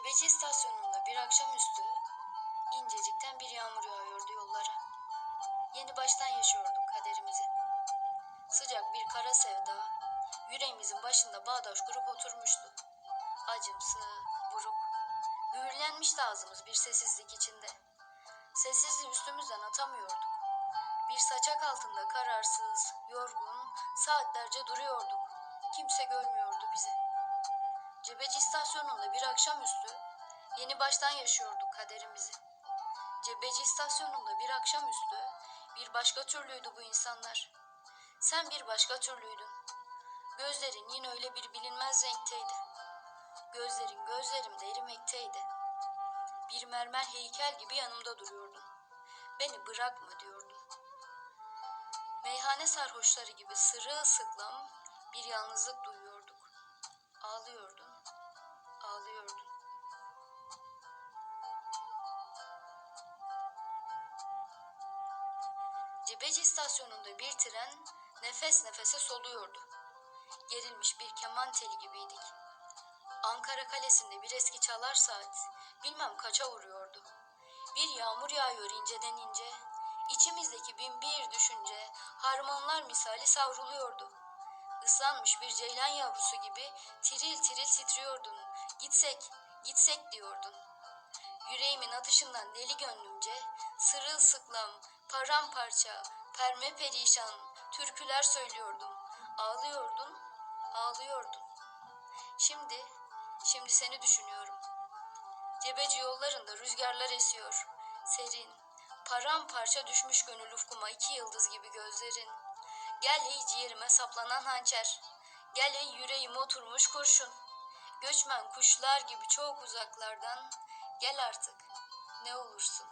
Cebeci istasyonunda bir akşamüstü incecikten bir yağmur yağıyordu yollara. Yeni baştan yaşıyorduk kaderimizi. Sıcak bir kara sevda yüreğimizin başında bağdaş kurup oturmuştu. Acımsı, buruk, mühürlenmişti ağzımız bir sessizlik içinde. Sessizliği üstümüzden atamıyorduk. Bir saçak altında kararsız, yorgun, saatlerce duruyorduk. Kimse görmüyordu bizi. Cebeci istasyonunda bir akşamüstü yeni baştan yaşıyorduk kaderimizi. Cebeci istasyonunda bir akşamüstü bir başka türlüydü bu insanlar. Sen bir başka türlüydün. Gözlerin yine öyle bir bilinmez renkteydi. Gözlerin gözlerimde erimekteydi. Bir mermer heykel gibi yanımda duruyordun. Beni bırakma diyordun. Meyhane sarhoşları gibi sırılsıklam bir yalnızlık duyuyorduk. Ağlıyordun, ağlıyordun. Cebeci istasyonunda bir tren nefes nefese soluyordu. Gerilmiş bir keman teli gibiydik. Ankara Kalesi'nde bir eski çalar saat bilmem kaça vuruyordu. Bir yağmur yağıyor inceden ince. İçimizdeki bin bir düşünce harmanlar misali savruluyordu. Islanmış bir ceylan yavrusu gibi tiril tiril Gitsek, gitsek diyordun. Yüreğimin atışından deli gönlümce sırılsıklam, paramparça, perme perişan türküler söylüyordum. Ağlıyordun, ağlıyordun. Şimdi, şimdi seni düşünüyorum. Cebeci yollarında rüzgarlar esiyor. Serin, paramparça düşmüş gönül ufkuma iki yıldız gibi gözlerin. Gel ey ciğerime saplanan hançer. Gel ey yüreğime oturmuş kurşun. Göçmen kuşlar gibi çok uzaklardan gel artık ne olursun.